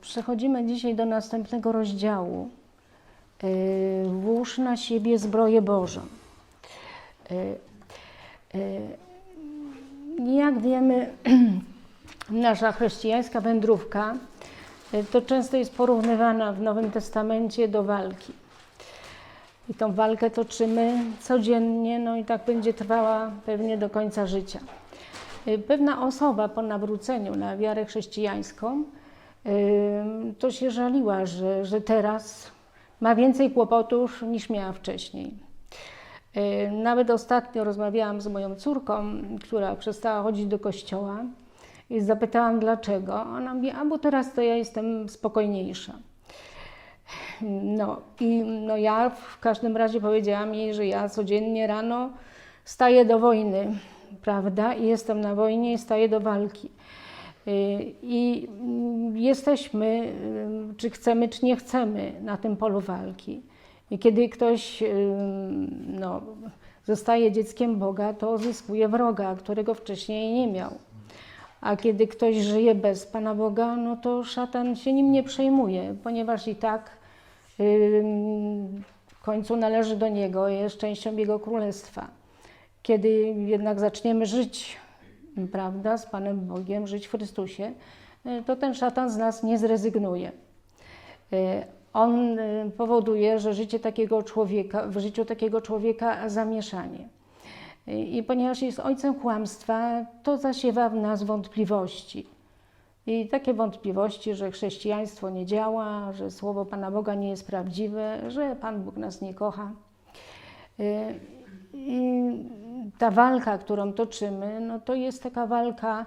Przechodzimy dzisiaj do następnego rozdziału. Y, Włóż na siebie zbroję Bożą. Jak wiemy, nasza chrześcijańska wędrówka y, to często jest porównywana w Nowym Testamencie do walki. I tą walkę toczymy codziennie, no i tak będzie trwała pewnie do końca życia. Y, Pewna osoba po nawróceniu na wiarę chrześcijańską y, to się żaliła, że, że teraz ma więcej kłopotów niż miała wcześniej. Y, Nawet ostatnio rozmawiałam z moją córką, która przestała chodzić do kościoła i zapytałam dlaczego. Ona mówi, a bo teraz to ja jestem spokojniejsza. No i no ja w każdym razie powiedziałam jej, że ja codziennie rano staję do wojny, prawda? I jestem na wojnie i staję do walki. Y, I jesteśmy, y, czy chcemy, czy nie chcemy, na tym polu walki. I kiedy ktoś y, no, zostaje dzieckiem Boga, to zyskuje wroga, którego wcześniej nie miał. A kiedy ktoś żyje bez Pana Boga, no to szatan się nim nie przejmuje, ponieważ i tak w końcu należy do Niego, jest częścią Jego Królestwa. Kiedy jednak zaczniemy żyć, prawda, z Panem Bogiem, żyć w Chrystusie, y, to ten szatan z nas nie zrezygnuje. On y, powoduje, że życie takiego człowieka, w życiu takiego człowieka zamieszanie. I ponieważ jest ojcem kłamstwa, to zasiewa w nas wątpliwości. I takie wątpliwości, że chrześcijaństwo nie działa, że słowo Pana Boga nie jest prawdziwe, że Pan Bóg nas nie kocha. Y, I ta walka, którą toczymy, no to jest taka walka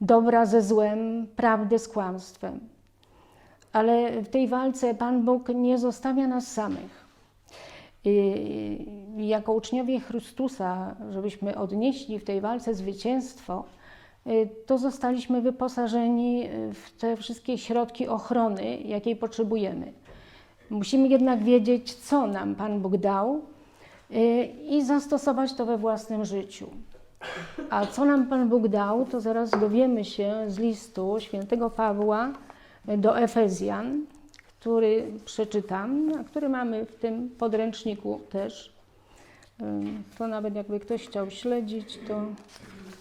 dobra ze złem, prawdy z kłamstwem. Ale w tej walce Pan Bóg nie zostawia nas samych. Jako uczniowie Chrystusa, żebyśmy odnieśli w tej walce zwycięstwo, y, to zostaliśmy wyposażeni w te wszystkie środki ochrony, jakiej potrzebujemy. Musimy jednak wiedzieć, co nam Pan Bóg dał y, i zastosować to we własnym życiu. A co nam Pan Bóg dał, to zaraz dowiemy się z listu świętego Pawła do Efezjan, który przeczytam, a który mamy w tym podręczniku też. To nawet jakby ktoś chciał śledzić, to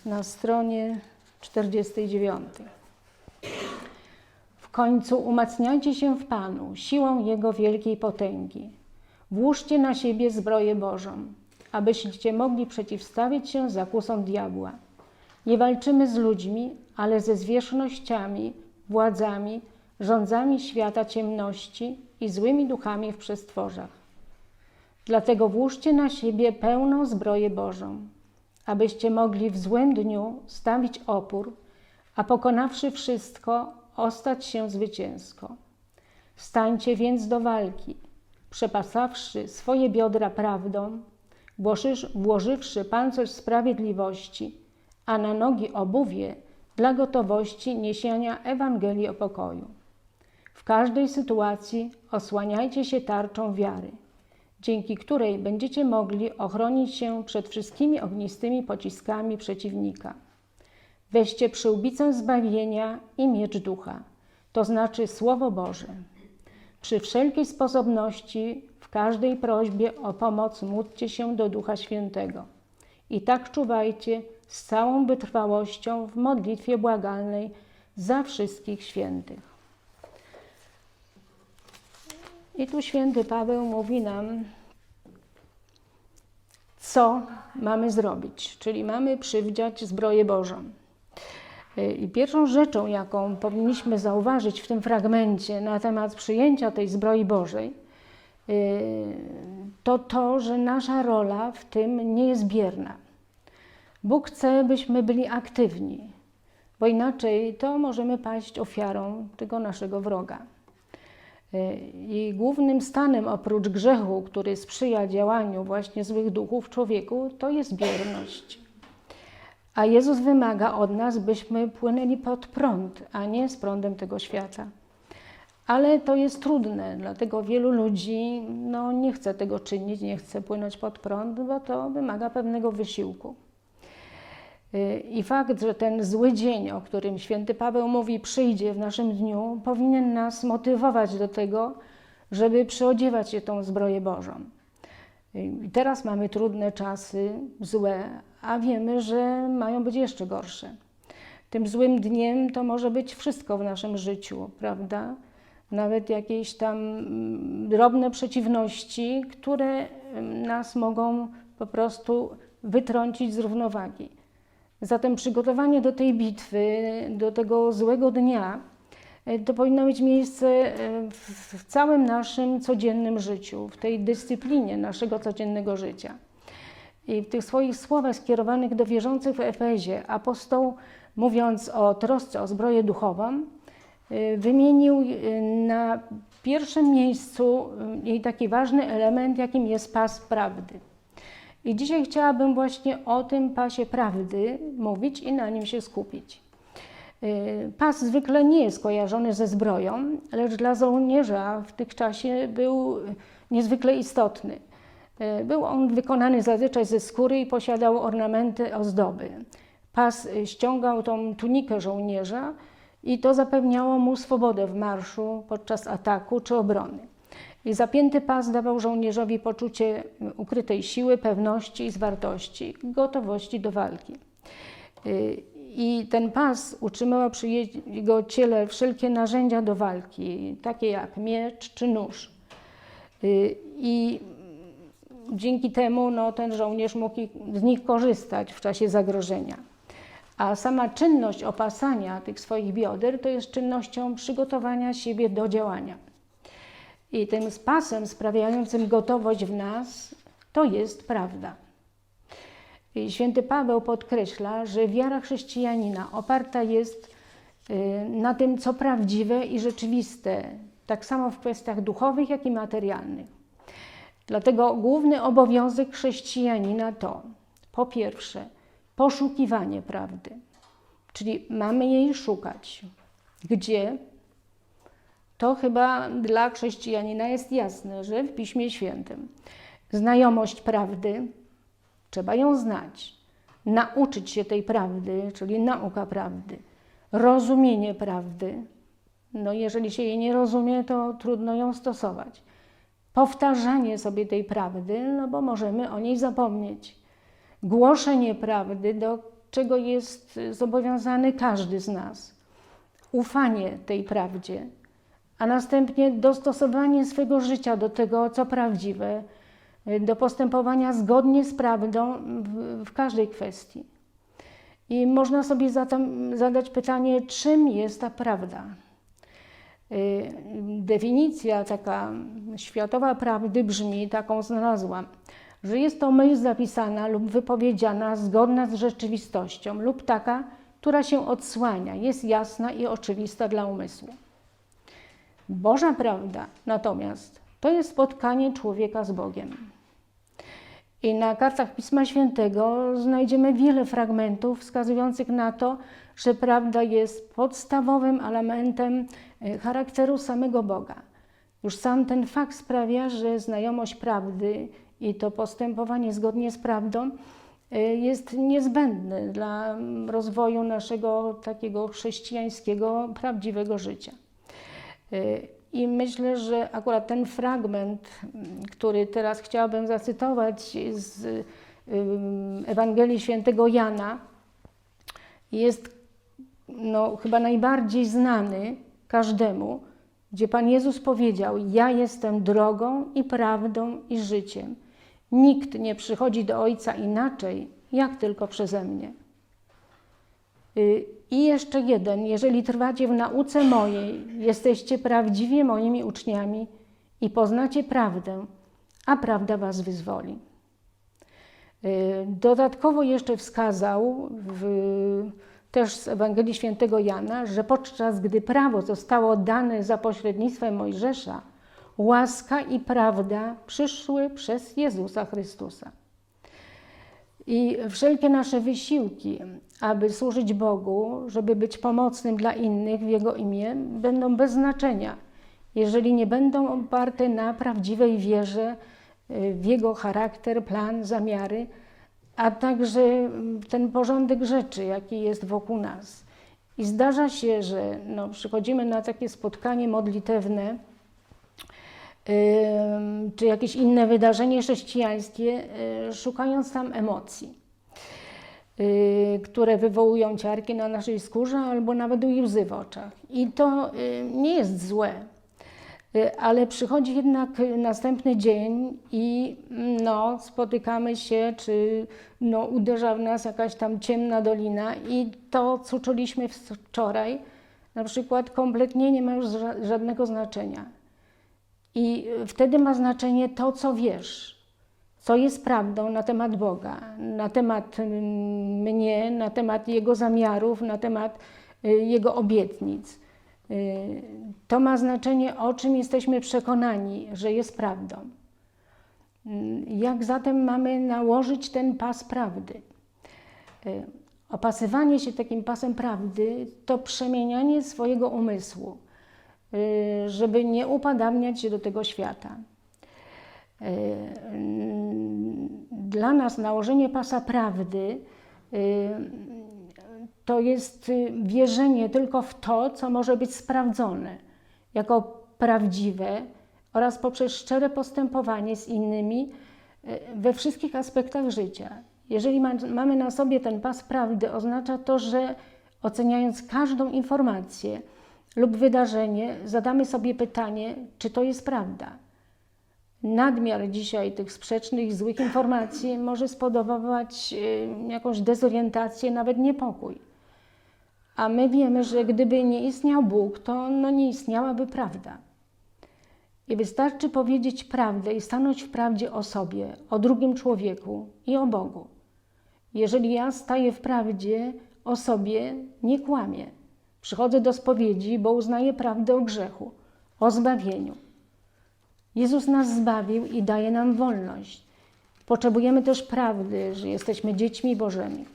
na stronie 49. W końcu umacniajcie się w Panu siłą Jego wielkiej potęgi. Włóżcie na siebie zbroję Bożą, abyście mogli przeciwstawić się zakusom diabła. Nie walczymy z ludźmi, ale ze zwierzchnościami, władzami, rządzami świata ciemności i złymi duchami w przestworzach. Dlatego włóżcie na siebie pełną zbroję Bożą, abyście mogli w złym dniu stawić opór, a pokonawszy wszystko, ostać się zwycięsko. Stańcie więc do walki, przepasawszy swoje biodra prawdą, włożywszy pancerz sprawiedliwości, a na nogi obuwie dla gotowości niesienia Ewangelii o pokoju. W każdej sytuacji osłaniajcie się tarczą wiary, dzięki której będziecie mogli ochronić się przed wszystkimi ognistymi pociskami przeciwnika. Weźcie przyłbicę zbawienia i miecz ducha, to znaczy Słowo Boże. Przy wszelkiej sposobności, w każdej prośbie o pomoc módlcie się do Ducha Świętego. I tak czuwajcie z całą wytrwałością w modlitwie błagalnej za wszystkich świętych. I tu święty Paweł mówi nam, co mamy zrobić, czyli mamy przywdziać zbroję Bożą. I pierwszą rzeczą, jaką powinniśmy zauważyć w tym fragmencie na temat przyjęcia tej zbroi Bożej, yy, to to, że nasza rola w tym nie jest bierna. Bóg chce, byśmy byli aktywni, bo inaczej to możemy paść ofiarą tego naszego wroga. Yy, I głównym stanem oprócz grzechu, który sprzyja działaniu właśnie złych duchów w człowieku, to jest bierność. A Jezus wymaga od nas, byśmy płynęli pod prąd, a nie z prądem tego świata. Ale to jest trudne, dlatego wielu ludzi no, nie chce tego czynić, nie chce płynąć pod prąd, bo to wymaga pewnego wysiłku. Y, I fakt, że ten zły dzień, o którym święty Paweł mówi, przyjdzie w naszym dniu, powinien nas motywować do tego, żeby przyodziewać się tą zbroję Bożą. Y, I teraz mamy trudne czasy, złe, a wiemy, że mają być jeszcze gorsze. Tym złym dniem to może być wszystko w naszym życiu, prawda? Nawet jakieś tam mm, drobne przeciwności, które mm, nas mogą po prostu wytrącić z równowagi. Zatem przygotowanie do tej bitwy, do tego złego dnia, e, to powinno mieć miejsce e, w całym naszym codziennym życiu, w tej dyscyplinie naszego codziennego życia. I w tych swoich słowach skierowanych do wierzących w Efezie, apostoł, mówiąc o trosce o zbroję duchową, e, wymienił na pierwszym miejscu jej taki ważny element, jakim jest pas prawdy. I dzisiaj chciałabym właśnie o tym pasie prawdy mówić i na nim się skupić. Y, pas zwykle nie jest kojarzony ze zbroją, lecz dla żołnierza w tych czasie był niezwykle istotny. Y, był on wykonany zazwyczaj ze skóry i posiadał ornamenty, ozdoby. Pas ściągał tą tunikę żołnierza i to zapewniało mu swobodę w marszu podczas ataku czy obrony. I zapięty pas dawał żołnierzowi poczucie ukrytej siły, pewności i zwartości, gotowości do walki. Y, I ten pas utrzymywał przy jego ciele wszelkie narzędzia do walki, takie jak miecz czy nóż. Y, I dzięki temu no, ten żołnierz mógł z nich korzystać w czasie zagrożenia. A sama czynność opasania tych swoich bioder to jest czynnością przygotowania siebie do działania. I tym pasem sprawiającym gotowość w nas to jest prawda. I święty Paweł podkreśla, że wiara chrześcijanina oparta jest y, na tym, co prawdziwe i rzeczywiste, tak samo w kwestiach duchowych, jak i materialnych. Dlatego główny obowiązek chrześcijanina to po pierwsze poszukiwanie prawdy, czyli mamy jej szukać. Gdzie? To chyba dla chrześcijanina jest jasne, że w Piśmie Świętym znajomość prawdy, trzeba ją znać, nauczyć się tej prawdy, czyli nauka prawdy, rozumienie prawdy. No, jeżeli się jej nie rozumie, to trudno ją stosować. Powtarzanie sobie tej prawdy, no bo możemy o niej zapomnieć. Głoszenie prawdy, do czego jest zobowiązany każdy z nas. Ufanie tej prawdzie, a następnie dostosowanie swego życia do tego, co prawdziwe, do postępowania zgodnie z prawdą w, w każdej kwestii. I można sobie zatem zadać pytanie, czym jest ta prawda? Y, definicja taka światowa prawdy brzmi, taką znalazłam, że jest to myśl zapisana lub wypowiedziana zgodna z rzeczywistością lub taka, która się odsłania, jest jasna i oczywista dla umysłu. Boża prawda natomiast to jest spotkanie człowieka z Bogiem. I na kartach Pisma Świętego znajdziemy wiele fragmentów wskazujących na to, że prawda jest podstawowym elementem e, charakteru samego Boga. Już sam ten fakt sprawia, że znajomość prawdy i to postępowanie zgodnie z prawdą e, jest niezbędne dla rozwoju naszego takiego chrześcijańskiego, prawdziwego życia. Y, I myślę, że akurat ten fragment, który teraz chciałabym zacytować z y, Ewangelii Świętego Jana, jest no, chyba najbardziej znany każdemu, gdzie Pan Jezus powiedział: Ja jestem drogą i prawdą i życiem. Nikt nie przychodzi do Ojca inaczej, jak tylko przeze mnie. I jeszcze jeden, jeżeli trwacie w nauce mojej, jesteście prawdziwie moimi uczniami i poznacie prawdę, a prawda was wyzwoli. Y, dodatkowo jeszcze wskazał w, też z Ewangelii Świętego Jana, że podczas gdy prawo zostało dane za pośrednictwem Mojżesza, łaska i prawda przyszły przez Jezusa Chrystusa. I wszelkie nasze wysiłki, aby służyć Bogu, żeby być pomocnym dla innych w Jego imię, będą bez znaczenia, jeżeli nie będą oparte na prawdziwej wierze y, w Jego charakter, plan, zamiary, a także mm, ten porządek rzeczy, jaki jest wokół nas. I zdarza się, że no, przychodzimy na takie spotkanie modlitewne, czy jakieś inne wydarzenie chrześcijańskie, y, szukając tam emocji, y, które wywołują ciarki na naszej skórze albo nawet łzy w oczach. I to y, nie jest złe, ale przychodzi jednak następny dzień i no, spotykamy się, czy no, uderza w nas jakaś tam ciemna dolina i to, co czuliśmy wczoraj, na przykład kompletnie nie ma już ża- żadnego znaczenia. I wtedy ma znaczenie to, co wiesz, co jest prawdą na temat Boga, na temat mnie, na temat Jego zamiarów, na temat y, Jego obietnic. Y, To ma znaczenie, o czym jesteśmy przekonani, że jest prawdą. Y, Jak zatem mamy nałożyć ten pas prawdy? Opasywanie się takim pasem prawdy to przemienianie swojego umysłu, żeby nie upadamniać się do tego świata. Y, Dla nas nałożenie pasa prawdy y, to jest y, wierzenie tylko w to, co może być sprawdzone jako prawdziwe oraz poprzez szczere postępowanie z innymi y, we wszystkich aspektach życia. Jeżeli ma, mamy na sobie ten pas prawdy, oznacza to, że oceniając każdą informację lub wydarzenie, zadamy sobie pytanie, czy to jest prawda. Nadmiar dzisiaj tych sprzecznych, złych informacji może spowodować y, jakąś dezorientację, nawet niepokój. A my wiemy, że gdyby nie istniał Bóg, to no nie istniałaby prawda. I wystarczy powiedzieć prawdę i stanąć w prawdzie o sobie, o drugim człowieku i o Bogu. Jeżeli ja staję w prawdzie o sobie, nie kłamię. Przychodzę do spowiedzi, bo uznaję prawdę o grzechu, o zbawieniu. Jezus nas zbawił i daje nam wolność. Potrzebujemy też prawdy, że jesteśmy dziećmi Bożymi,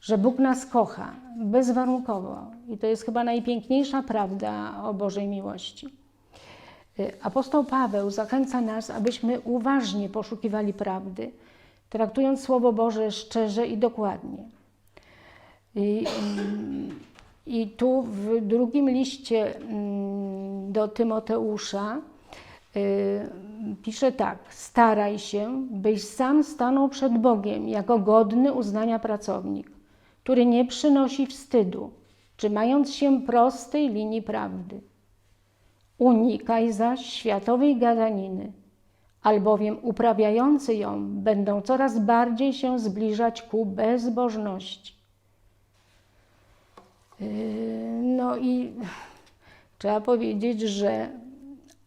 że Bóg nas kocha bezwarunkowo. I to jest chyba najpiękniejsza prawda o Bożej miłości. Y, Apostoł Paweł zachęca nas, abyśmy uważnie poszukiwali prawdy, traktując Słowo Boże szczerze i dokładnie. I, mm, i tu w drugim liście mm, do Tymoteusza y, pisze tak: Staraj się, byś sam stanął przed Bogiem jako godny uznania pracownik, który nie przynosi wstydu, trzymając się prostej linii prawdy. Unikaj zaś światowej gadaniny, albowiem uprawiający ją będą coraz bardziej się zbliżać ku bezbożności. Yy, No i trzeba powiedzieć, że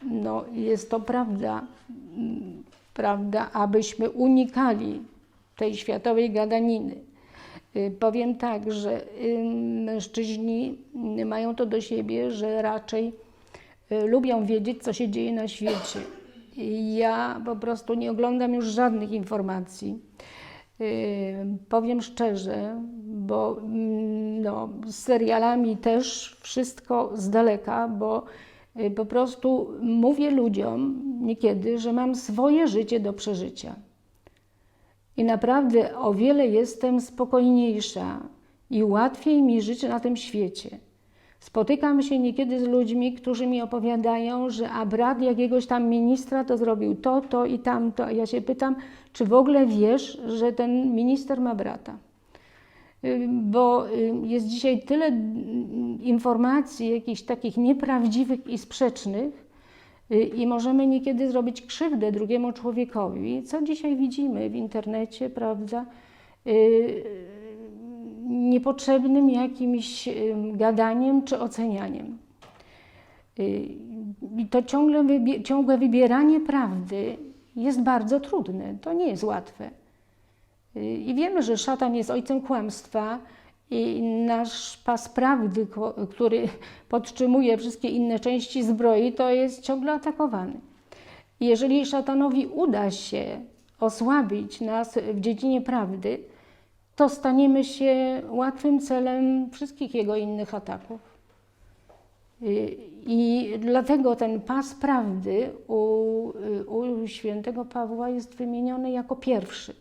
no, jest to prawda, prawda, abyśmy unikali tej światowej gadaniny. Yy, Powiem tak, że yy, mężczyźni mają to do siebie, że raczej lubią wiedzieć, co się dzieje na świecie. Ja po prostu nie oglądam już żadnych informacji. Powiem szczerze, bo mm, no, z serialami też wszystko z daleka, bo y, po prostu mówię ludziom niekiedy, że mam swoje życie do przeżycia. I naprawdę o wiele jestem spokojniejsza i łatwiej mi żyć na tym świecie. Spotykam się niekiedy z ludźmi, którzy mi opowiadają, że a brat jakiegoś tam ministra to zrobił to, to i tamto. Ja się pytam, czy w ogóle wiesz, że ten minister ma brata? Y, Bo y, jest dzisiaj tyle mm, informacji, jakichś takich nieprawdziwych i sprzecznych, y, i możemy niekiedy zrobić krzywdę drugiemu człowiekowi, co dzisiaj widzimy w internecie, prawda? Niepotrzebnym jakimś gadaniem czy ocenianiem. Y, I to ciągle ciągłe wybieranie prawdy jest bardzo trudne, to nie jest łatwe. Y, I wiemy, że szatan jest ojcem kłamstwa i nasz pas prawdy, który podtrzymuje wszystkie inne części zbroi, to jest ciągle atakowany. Jeżeli szatanowi uda się osłabić nas w dziedzinie prawdy, to staniemy się łatwym celem wszystkich jego innych ataków. Y, I dlatego ten pas prawdy u, u świętego Pawła jest wymieniony jako pierwszy.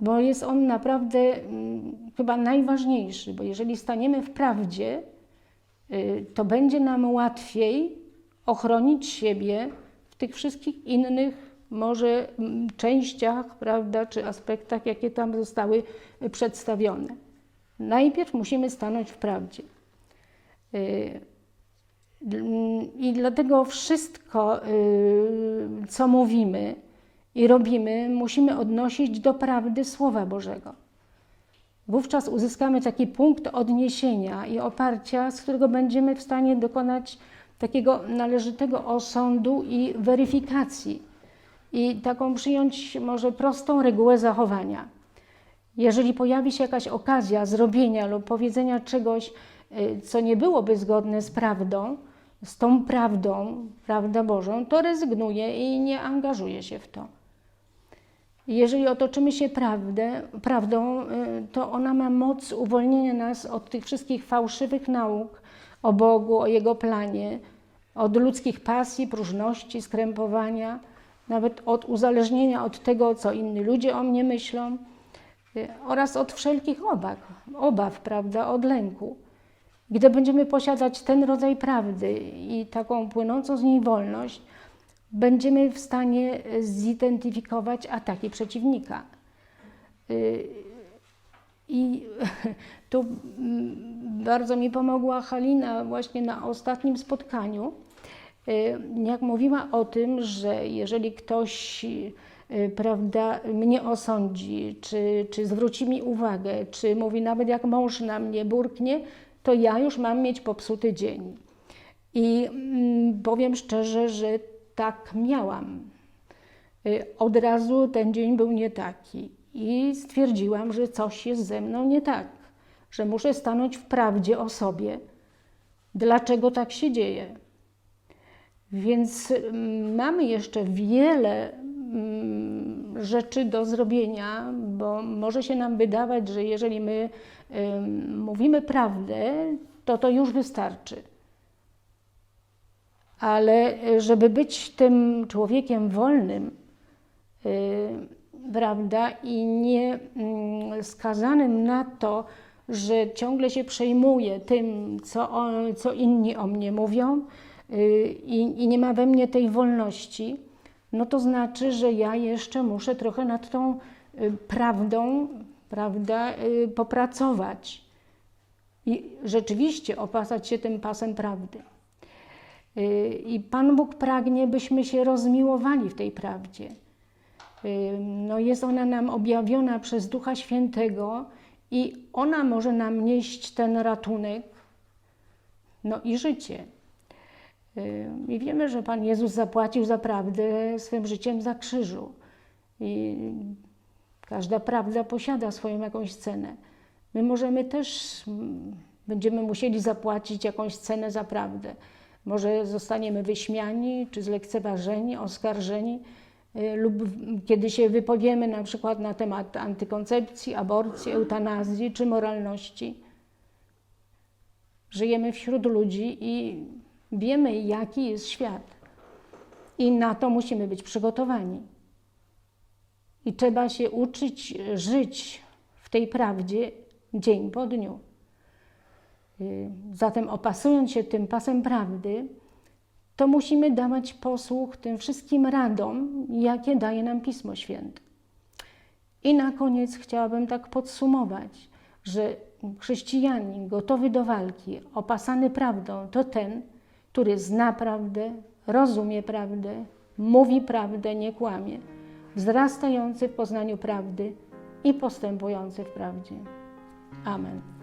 Bo jest on naprawdę mm, chyba najważniejszy, bo jeżeli staniemy w prawdzie, y, to będzie nam łatwiej ochronić siebie w tych wszystkich innych może częściach, prawda, czy aspektach, jakie tam zostały przedstawione. Najpierw musimy stanąć w prawdzie. Y, I dlatego wszystko, y, co mówimy i robimy, musimy odnosić do prawdy Słowa Bożego. Wówczas uzyskamy taki punkt odniesienia i oparcia, z którego będziemy w stanie dokonać takiego należytego osądu i weryfikacji. I taką przyjąć może prostą regułę zachowania. Jeżeli pojawi się jakaś okazja zrobienia lub powiedzenia czegoś, y, co nie byłoby zgodne z prawdą, z tą prawdą, prawda Bożą, to rezygnuje i nie angażuje się w to. Jeżeli otoczymy się prawdę, prawdą, y, to ona ma moc uwolnienia nas od tych wszystkich fałszywych nauk o Bogu, o Jego planie, od ludzkich pasji, próżności, skrępowania, nawet od uzależnienia od tego, co inni ludzie o mnie myślą y, oraz od wszelkich obaw, obaw, prawda, od lęku. Gdy będziemy posiadać ten rodzaj prawdy i taką płynącą z niej wolność, będziemy w stanie zidentyfikować ataki przeciwnika. Y, I tu mm, bardzo mi pomogła Halina właśnie na ostatnim spotkaniu, jak mówiła o tym, że jeżeli ktoś y, prawda, mnie osądzi, czy, czy zwróci mi uwagę, czy mówi nawet jak mąż na mnie burknie, to ja już mam mieć popsuty dzień. I mm, powiem szczerze, że tak miałam. Od razu ten dzień był nie taki i stwierdziłam, że coś jest ze mną nie tak, że muszę stanąć w prawdzie o sobie, dlaczego tak się dzieje. Więc mm, mamy jeszcze wiele mm, rzeczy do zrobienia, bo może się nam wydawać, że jeżeli my mówimy prawdę, to to już wystarczy. Ale y, żeby być tym człowiekiem wolnym, y, prawda, i nie mm, skazanym na to, że ciągle się przejmuje tym, co, co inni o mnie mówią i, i nie ma we mnie tej wolności, no to znaczy, że ja jeszcze muszę trochę nad tą prawdą, prawda, popracować i rzeczywiście opasać się tym pasem prawdy. I Pan Bóg pragnie, byśmy się rozmiłowali w tej prawdzie. No jest ona nam objawiona przez Ducha Świętego i ona może nam nieść ten ratunek, no i życie. I wiemy, że Pan Jezus zapłacił za prawdę swym życiem za krzyżu. I każda prawda posiada swoją jakąś cenę. My możemy też, będziemy musieli zapłacić jakąś cenę za prawdę. Może zostaniemy wyśmiani, czy zlekceważeni, oskarżeni, y, lub kiedy się wypowiemy na przykład na temat antykoncepcji, aborcji, eutanazji czy moralności. Żyjemy wśród ludzi i wiemy, jaki jest świat. I na to musimy być przygotowani. I trzeba się uczyć żyć w tej prawdzie dzień po dniu. Y, zatem opasując się tym pasem prawdy, to musimy dawać posłuch tym wszystkim radom, jakie daje nam Pismo Święte. I na koniec chciałabym tak podsumować, że chrześcijanin gotowy do walki, opasany prawdą, to ten, który zna prawdę, rozumie prawdę, mówi prawdę, nie kłamie, wzrastający w poznaniu prawdy i postępujący w prawdzie. Amen.